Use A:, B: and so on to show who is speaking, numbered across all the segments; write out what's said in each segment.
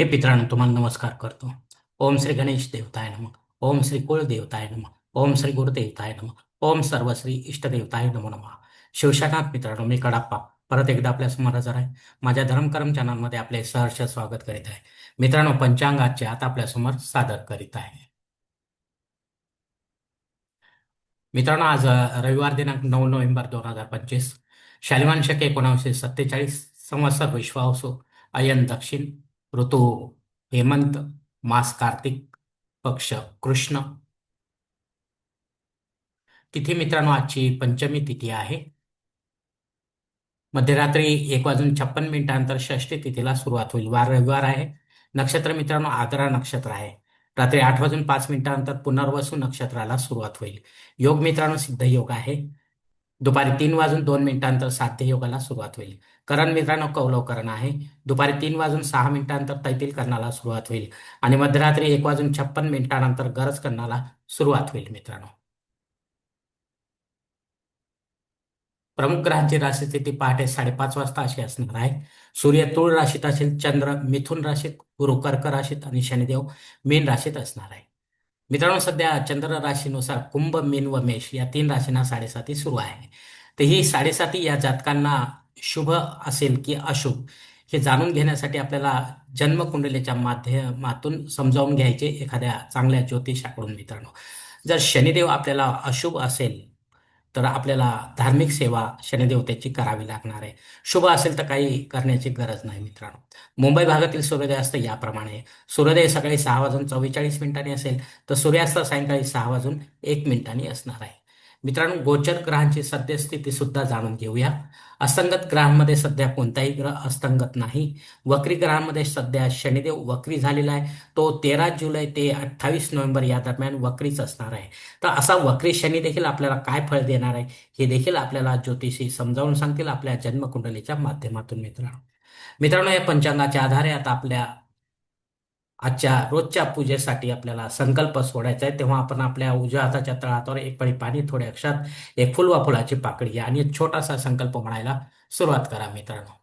A: हे मित्रांनो तुम्हाला नमस्कार करतो. ओम श्री गणेश देवताय नम. ओम श्री कुळ देवताय नम. ओम श्री गुरुदेवताय नम. ओम सर्व श्री इष्टदेवताय नमो नमः. शिवशानाथ मित्रांनो मी कडाप्पा. परत एकदा आपल्यासमोर हजर आहे. माझ्या धर्मकरम चॅनलमध्ये आपले सहर्ष स्वागत करीत आहे. मित्रांनो पंचांगाचे आता आपल्यासमोर सादर करीत आहे. मित्रांनो आज रविवार दिनांक नऊ नोव्हेंबर दोन हजार पंचवीस. शालिमान शके एकोणावीसशे सत्तेचाळीस संवत्सर विश्वासो अयन दक्षिण ऋतू हेमंत मास कार्तिक पक्ष कृष्ण. तिथी मित्रांनो आजची पंचमी तिथी आहे. मध्यरात्री एक वाजून छप्पन मिनिटानंतर षष्टी तिथीला सुरुवात होईल. वार रविवार आहे. नक्षत्र मित्रांनो आदरा नक्षत्र आहे. रात्री आठ वाजून पाच मिनिटानंतर पुनर्वसू नक्षत्राला सुरुवात होईल. योग मित्रांनो सिद्ध योग आहे. दुपारी तीन वाजून दोन मिनिटांतर साध्य योगाला सुरुवात होईल. करण मित्रांनो कौलवकरण आहे. दुपारी तीन वाजून सहा मिनिटांतर तैतील करणाला सुरुवात होईल. आणि मध्यरात्री एक वाजून छप्पन मिनिटानंतर गरज करणाला सुरुवात होईल मित्रांनो. प्रमुख ग्रहांची राशीस्थिती पहाटे साडेपाच वाजता अशी असणार आहे. सूर्य तुळ राशीत असेल चंद्र मिथुन राशीत गुरु कर्क राशीत आणि शनिदेव मीन राशीत असणार आहे. मित्रांनो सध्या चंद्र राशीनुसार कुंभ मीन व मेष या तीन राशींना साडेसाती सुरू आहे. तर ही साडेसाती या जातकांना शुभ असेल की अशुभ हे जाणून घेण्यासाठी आपल्याला जन्मकुंडलीच्या माध्यमातून समजावून घ्यायचे एखाद्या चांगल्या ज्योतिषाकडून मित्रांनो. जर शनिदेव आपल्याला अशुभ असेल तर आपल्याला धार्मिक सेवा शनिदेवतेची करावी लागणार आहे. शुभ असेल तर काही करण्याची गरज नाही मित्रांनो. मुंबई भागातील सूर्योदयास्त याप्रमाणे. सूर्योदय सकाळी सहा वाजून चव्वेचाळीस मिनिटांनी असेल तर सूर्यास्त सायंकाळी सहा वाजून एक मिनिटांनी असणार आहे. मित्रांनो गोचर ग्रहांची सद्यस्थिती सुद्धा जाणून घेऊया. असंगत ग्रहांमध्ये सध्या कोणताही ग्रह असंगत नाही. वक्री ग्रहांमध्ये सध्या शनिदेव वक्री झालेला आहे. तो तेरा जुलै ते अठ्ठावीस नोव्हेंबर या दरम्यान वक्रीच असणार आहे. तर असा वक्री शनी देखील आपल्याला काय फळ देणार आहे हे देखील आपल्याला ज्योतिषी समजावून सांगतील आपल्या जन्मकुंडलीच्या माध्यमातून मित्रांनो. मित्रांनो या पंचांगाच्या आधारे आता आपल्या आजच्या रोजच्या पूजेसाठी आपल्याला संकल्प सोडायचा आहे. तेव्हा आपण आपल्या उजव्या हाताच्या तळातावर एक पळी पाणी थोड्या अक्षात एक फुल वा फुलाची पाकळी घ्या आणि एक छोटासा संकल्प म्हणायला सुरुवात करा मित्रांनो.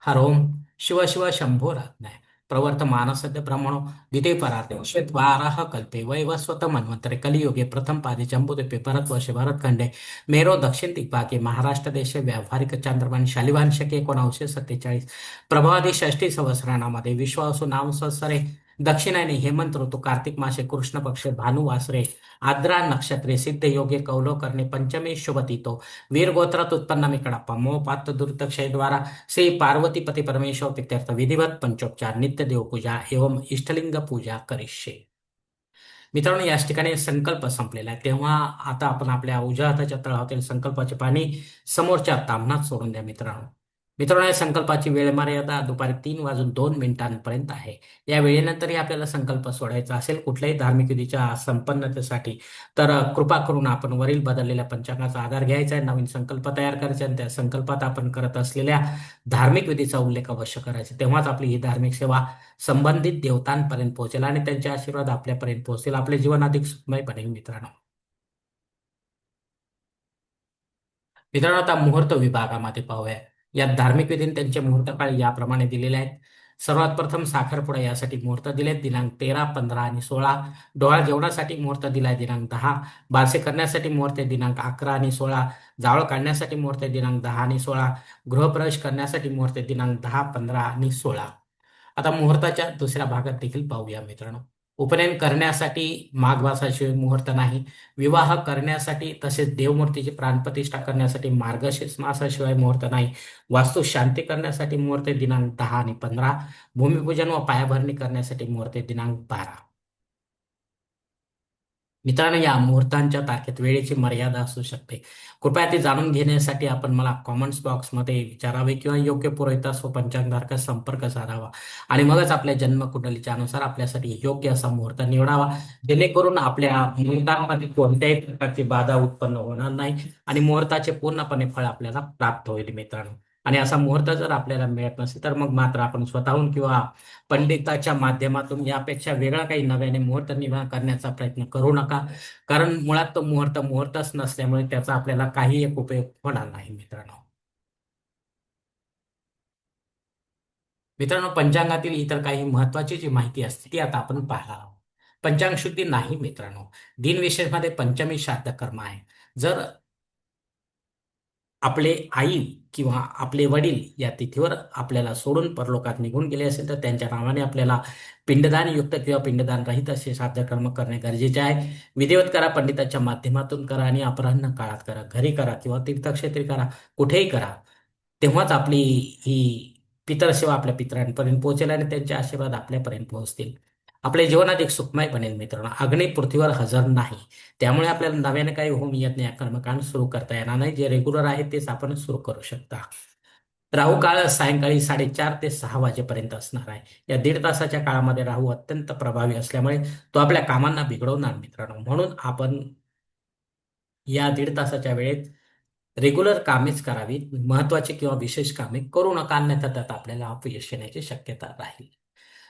A: हर ओम शिव शिव शंभो राज्ञाय. प्रवर्तमान सद्य ब्रह्मणो द्वितीय परार्थे कल्पे वैवस्वत मन्वंतरे कलियुगे प्रथम पादे जम्बूद्वीपे भरतवर्षे भरतखंडे मेरो दक्षिण दिग्भागे महाराष्ट्र देशे व्यावहारिक चांद्रमान शालिवान शके सत्तेचाळीस प्रभावादी षष्टी संवत्सराणामध्ये विश्वासु नाम संवत्सरे दक्षिणायने हेमंत ऋतू कार्तिक मासे कृष्ण पक्ष भानु वासरे आद्रा नक्षत्रे सिद्ध योगे कौलो करणे पंचमी शुभतीतो वीर गोत्रात उत्पन्न मी कडप्पा मोह पात्र दुर्तक्षयद्वारा श्री पार्वतीपती परमेश्वर पित्यर्थ विधिवत पंचोपचार नित्य देवपूजा एवं इष्टलिंग पूजा करिष्ये. मित्रांनो याच ठिकाणी संकल्प संपलेला आहे. तेव्हा आता आपण आपल्या उजव्या हाताच्या संकल्पाचे पाणी समोरच्या तामणात सोडून द्या मित्रांनो. मित्रांनो या संकल्पाची वेळ मर्यादा दुपारी तीन वाजून दोन मिनिटांपर्यंत आहे. या वेळेनंतरही आपल्याला संकल्प सोडायचा असेल कुठल्याही धार्मिक विधीच्या संपन्नतेसाठी तर कृपा करून आपण वरील बदललेल्या पंचांगाचा आधार घ्यायचा आहे नवीन संकल्प तयार करायचा आणि त्या संकल्पात आपण करत असलेल्या धार्मिक विधीचा उल्लेख अवश्य करायचा तेव्हाच आपली ही धार्मिक सेवा संबंधित देवतांपर्यंत पोहोचेल आणि त्यांचे आशीर्वाद आपल्यापर्यंत पोहोचेल आपले जीवन अधिक सुखमय बनेल मित्रांनो. मित्रांनो आता मुहूर्त विभागामध्ये पाहूया. यात धार्मिक विधीने त्यांचे मुहूर्त काळ याप्रमाणे दिलेले आहेत. सर्वात प्रथम साखरपुडा यासाठी मुहूर्त दिलेत. दिनांक तेरा पंधरा आणि सोळा. डोळा जेवणासाठी मुहूर्त दिलाय दिनांक दहा. बारसे करण्यासाठी मुहूर्त दिनांक अकरा आणि सोळा. जावळ काढण्यासाठी मुहूर्त दिनांक दहा आणि सोळा. गृहप्रवेश करण्यासाठी मुहूर्त दिनांक दहा पंधरा आणि सोळा. आता मुहूर्ताच्या दुसऱ्या भागात देखील पाहूया मित्रांनो. उपनयन करण्यासाठी माघ मासाशिवाय मुहूर्त नाही. विवाह करण्यासाठी तसेच देवमूर्तीची प्राणप्रतिष्ठा करण्यासाठी मार्गशीर्ष मासाशिवाय मुहूर्त नाही. वास्तू शांती करण्यासाठी मुहूर्त दिनांक दहा आणि पंधरा. भूमिपूजन व पायाभरणी करण्यासाठी मुहूर्त दिनांक बारा. मित्रांनो या मुहूर्तांच्या तारखेत वेळेची मर्यादा असू शकते. कृपया ते जाणून घेण्यासाठी आपण मला कॉमेंट्स बॉक्समध्ये विचारावे किंवा योग्य पुरोहितास व पंचांगारका संपर्क साधावा. आणि मगच आपल्या जन्मकुंडलीच्या अनुसार आपल्यासाठी योग्य असा मुहूर्त निवडावा. जेणेकरून आपल्या मुहूर्तांमध्ये कोणत्याही प्रकारची बाधा उत्पन्न होणार नाही आणि मुहूर्ताचे पूर्णपणे फळ आपल्याला प्राप्त होईल मित्रांनो. आणि असा मुहूर्त जर आपल्याला मिळत नसेल तर मग मात्र आपण स्वतःहून किंवा पंडिताच्या माध्यमातून यापेक्षा वेगळा काही नव्याने मुहूर्त निर्माण करण्याचा प्रयत्न करू नका. कारण मुळात तो मुहूर्त मुहूर्तच नसल्यामुळे त्याचा आपल्याला काही एक उपयोग होणार नाही मित्रांनो. मित्रांनो पंचांगातील इतर काही महत्वाची जी माहिती असते ती आता आपण पाहणार आहोत. पंचांग शुद्धी नाही मित्रांनो. दिनविशेषमध्ये पंचमी श्राद्ध कर्म आहे. जर आपले आई किंवा आपले वडील या तिथीवर आपल्याला सोडून परलोकात निघून गेले असेल तर त्यांच्या नावाने आपल्याला पिंडदान युक्त किंवा पिंडदान रहित असे श्राद्ध कर्म करणे गरजेचे आहे. विधिवत करा पंडिताच्या माध्यमातून करा आणि अपराह्न काळात करा घरी करा किंवा तीर्थक्षेत्री करा कुठेही करा. तेव्हाच आपली ही पितरसेवा आपल्या पितरांपर्यंत पोहोचेल आणि त्यांचे आशीर्वाद आपल्यापर्यंत पोहोचतील. आपल्या जीवनात एक सुखमय बनेल मित्रांनो. अग्नी पृथ्वीवर हजर नाही. त्यामुळे आपल्याला नव्याने काही होम यज्ञ कर्मकांड सुरू करता येणार नाही. जे रेग्युलर आहे तेच आपण सुरू करू शकता. राहू काळ सायंकाळी साडेचार ते सहा वाजेपर्यंत असणार आहे. या दीड तासाच्या काळामध्ये राहू अत्यंत प्रभावी असल्यामुळे तो आपल्या कामांना बिघडवणार मित्रांनो. म्हणून आपण या दीड तासाच्या वेळेत रेग्युलर कामेच करावीत. महत्वाची किंवा विशेष कामे करू नका. अन्यथा त्यात आपल्याला अपयश येण्याची शक्यता राहील.